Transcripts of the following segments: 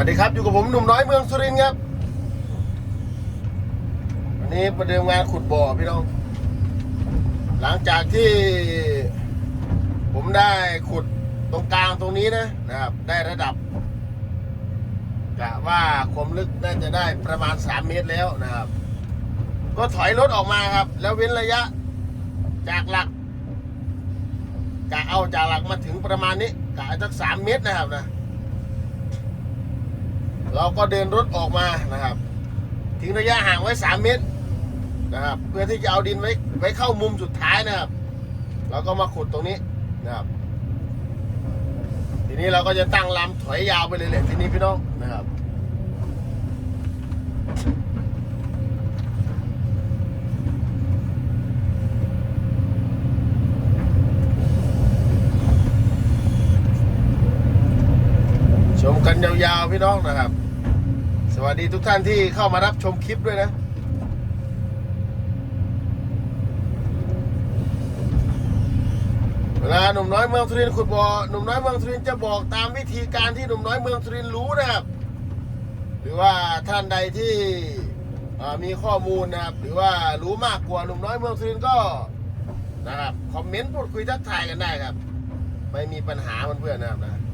วัสดีครับอยู่กับผมหนุ่มน้อยเมืองสุรินทร์ครับวันนี้ประเดิมงานขุดบ่อพี่น้อง หลังจากที่ผมได้ขุดตรงกลางตรงนี้นะนะครับ ได้ระดับกะว่าความลึกน่าจะได้ประมาณ 3 เมตรแล้วนะครับ ก็ถอยรถออกมาครับ แล้วเว้นระยะจากหลักกะเอาจากหลักมาถึงประมาณนี้กะสักสามเมตรนะครับนะ เราก็เดินรถออกมานะครับ ทิ้งระยะห่างไว้ 3 เมตรนะครับ เพื่อที่จะเอาดินไว้ไว้เข้ามุมสุดท้ายนะครับเราก็มาขุดตรงนี้นะครับ ทีนี้เราก็จะตั้งลำถอยยาวไปเลยแหละทีนี้พี่น้องนะครับชมกันยาว พี่น้องนะครับ สวัสดีทุกท่านที่เข้ามารับชมคลิปด้วยนะเวลาหนุ่มน้อยเมืองสุรินทร์ขุดบ่อหนุ่มน้อยเมืองสุรินทร์จะบอกตามวิธีการที่หนุ่มน้อยเมืองสุรินทร์รู้นะครับ หรือว่าท่านใดที่มีข้อมูลนะครับ หรือว่ารู้มากกว่าหนุ่มน้อยเมืองสุรินทร์ก็นะครับคอมเมนต์พูดคุยทักทายกันได้ครับ ไม่มีปัญหาเพื่อนๆนะครับนะ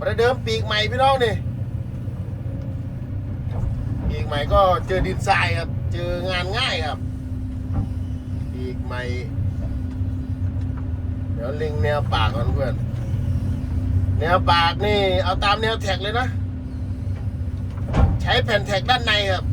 ประเดิมปีกใหม่พี่น้องนี่ปีกใหม่ก็เจอดินทรายครับ เจองานง่ายครับ ปีกใหม่ เดี๋ยวลิงแนวปากก่อนเพื่อน แนวปากนี่เอาตามแนวแท็กเลยนะ ใช้แผ่นแท็กด้านในครับ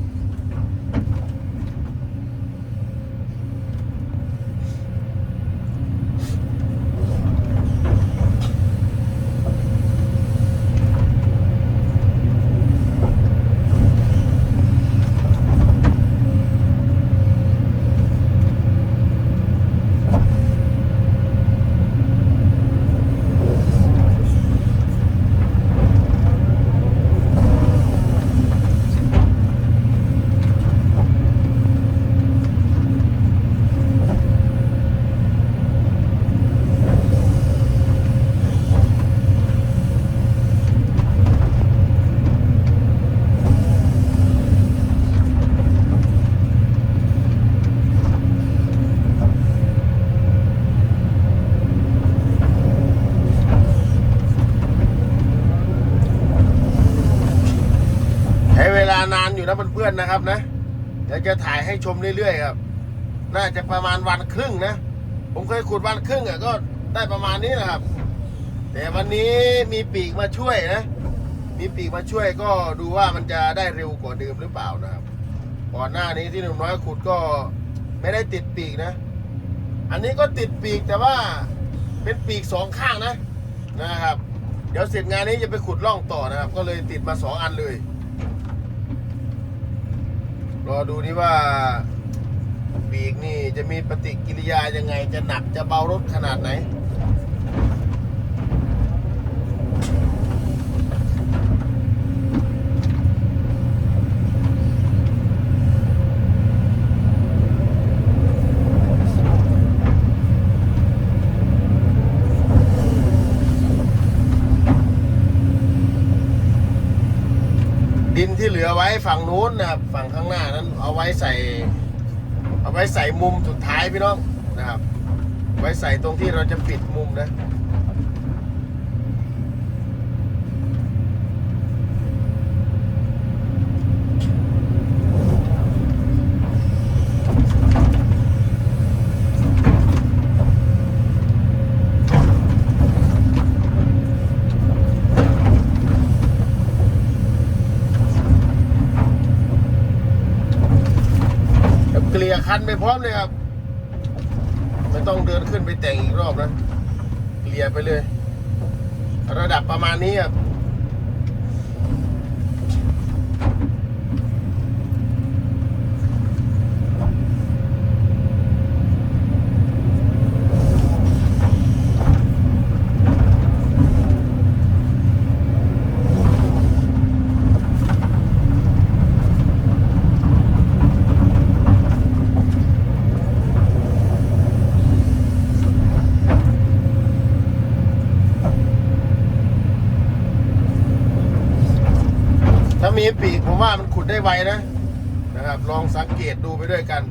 ใช้เวลานาน อนะเพื่อนๆนะครับนะเดี๋ยวจะถ่ายให้ชมเรื่อยๆครับ น่าจะประมาณวันครึ่งนะ ผมเคยขุดวันครึ่งอะก็ได้ประมาณนี้นะครับ แต่วันนี้มีปีกมาช่วยนะ มีปีกมาช่วยก็ดูว่ามันจะได้เร็วกว่าเดิมหรือเปล่านะครับ ก่อนหน้านี้ที่หนุ่มน้อยขุดก็ไม่ได้ติดปีกนะ อันนี้ก็ติดปีกแต่ว่าเป็นปีกสองข้างนะนะครับ เดี๋ยวเสร็จงานนี้จะไปขุดร่องต่อนะครับ ก็เลยติดมาสองอันเลย รอดูนี่ว่าปีกนี่จะมีปฏิกิริยายังไงจะหนักจะเบารถขนาดไหน ดินที่เหลือไว้ ฝั่งนู้นนะครับฝั่งข้างหน้านั้นเอาไว้ใส่ เอาไว้ใส่มุมสุดท้ายพี่น้องนะครับ ไว้ใส่ตรงที่เราจะปิดมุมนะ ลี่ยคันไปพร้อมเลยครับ ไม่ต้องเดินขึ้นไปแต่งอีกรอบนะ เกลี่ยไปเลย ระดับประมาณนี้ครับ ได้ไวนะนะครับ ลองสังเกตดูไปด้วยกัน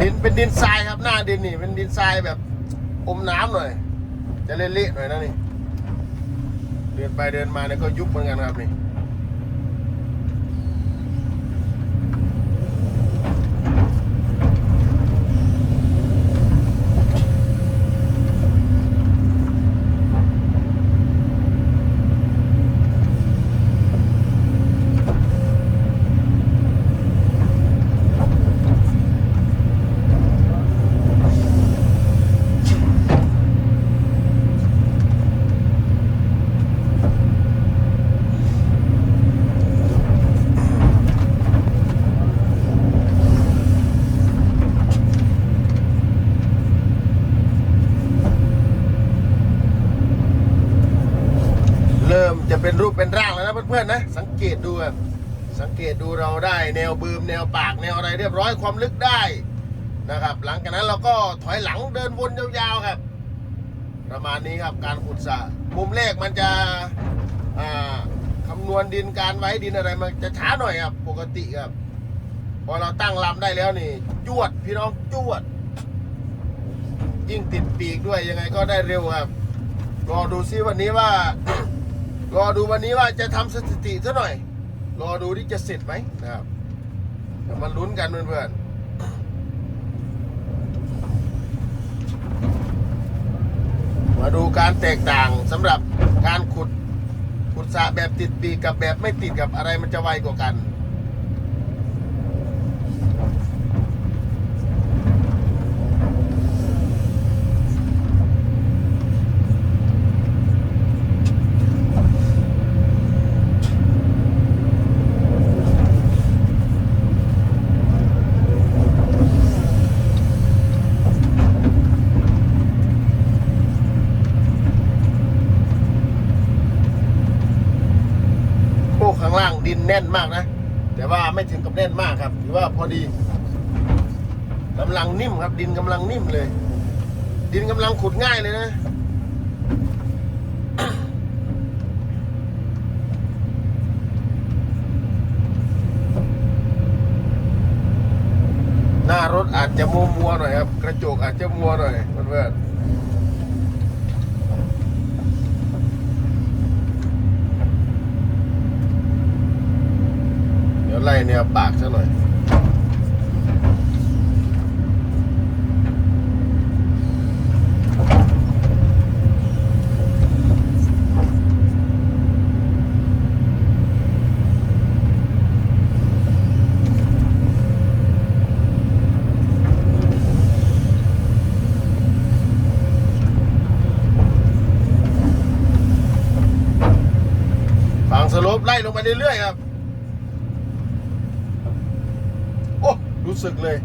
ดินเป็นดินทรายครับหน้าดินนี่เป็นดินทรายแบบอมน้ำหน่อย จะเละๆหน่อยนะนี่ เดินไปเดินมาเนี่ยก็ยุบเหมือนกันครับนี่ เริ่ม จะเป็นรูปเป็นร่างแล้วนะเพื่อนๆนะ สังเกตดูสังเกตดูเราได้แนวบืมแนวปากแนวอะไรเรียบร้อยความลึกได้นะครับ หลังจากนั้นเราก็ถอยหลังเดินวนยาวๆครับ ประมาณนี้ครับการขุดสระมุมแรกมันจะคำนวณดินการไว้ดินอะไรมันจะช้าหน่อยครับปกติครับพอเราตั้งลำได้แล้วนี่จวดพี่น้องจวด ยิ่งติดปีกด้วยยังไงก็ได้เร็วครับรอดูซิวันนี้ว่า รอดูวันนี้ว่าจะทำสถิติซะหน่อย รอดูที่จะเสร็จไหมนะครับเดี๋ยวมาลุ้นกันเพื่อนๆมาดูการแตกต่างสำหรับการขุดขุดสระแบบติดปีกกับแบบไม่ติดกับอะไรมันจะไวกว่ากัน ดินแน่นมากนะ แต่ว่าไม่ถึงกับแน่นมากครับถือว่าพอดีกำลังนิ่มครับ ดินกำลังนิ่มเลย ดินกำลังขุดง่ายเลยนะหน้ารถอาจจะมัวมัวหน่อยครับ กระจกอาจจะมัวหน่อยเพื่อนๆ ดี๋ยวไล่แนวปากซะหน่อยฝั่งสลปไล่ลงไปเรื่อยๆครับ โอ้ รู้สึกเลย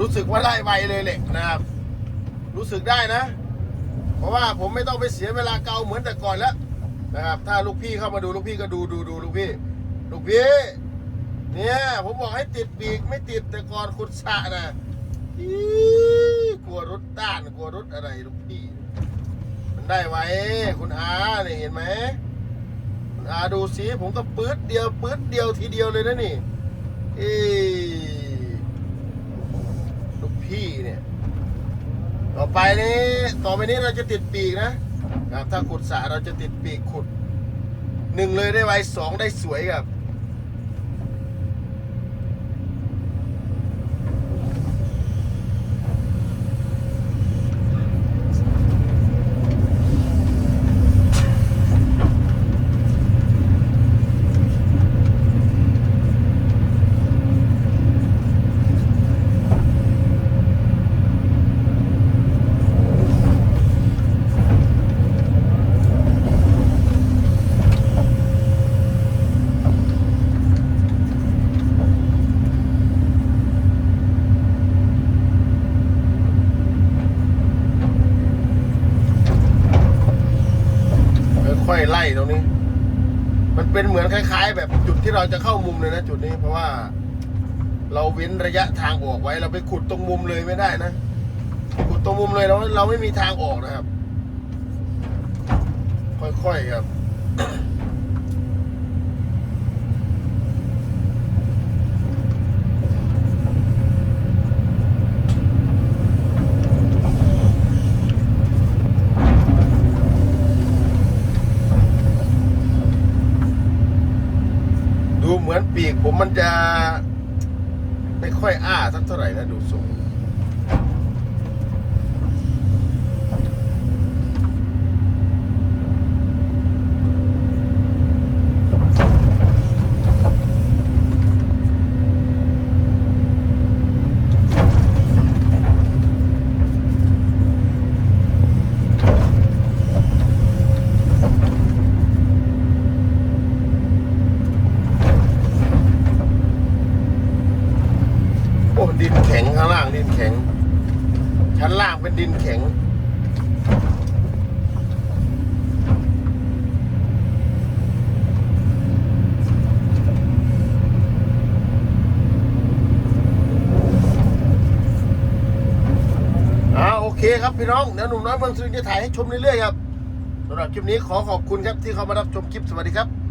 รู้สึกว่าไล่ไวเลยเหล็กนะครับ รู้สึกได้นะ เพราะว่าผมไม่ต้องไปเสียเวลาเกาเหมือนแต่ก่อนแล้วนะครับ ถ้าลูกพี่เข้ามาดูลูกพี่ก็ดูดูดูลูกพี่ ลูกพี่เนี่ยผมบอกให้ติดปีกไม่ติดแต่ก่อนขุดสะนะอีกลัวรถต้านกลัวรถอะไรลูกพี่ มันได้ไว้คุณอาเนี่ยเห็นไหมอาดูสิผมก็ปื๊ดเดียวปื๊ดเดียวทีเดียวเลยนะนี่เอ้ลูก พี่เนี่ย ต่อไปนี้ต่อไปนี้เราจะติดปีกนะครับถ้าขุดสระเราจะติดปีกขุดหนึ่งเลยได้ไวสองได้สวยครับ ตรงนี้ มันเป็นเหมือนคล้าย ๆ แบบจุดที่เราจะเข้ามุมเลยนะจุดนี้เพราะว่า เราเว้นระยะทางออกไว้ เราไปขุดตรงมุมเลยไม่ได้นะขุดตรงมุมเลยเราเราไม่มีทางออกนะครับ ค่อยๆครับ ปีกผมมันจะไม่ค่อยอ้าสักเท่าไหร่นะดูทรง โอ้ดินแข็งข้างล่างดินแข็ง ชั้นล่าง เป็นดินแข็ง อ่าโอเคครับพี่น้อง เดี๋ยวหนุ่มน้อยเมืองสุรินทร์จะถ่ายให้ชมเรื่อยๆครับสำหรับคลิปนี้ขอขอบคุณครับที่เข้ามารับชมคลิป สวัสดีครับ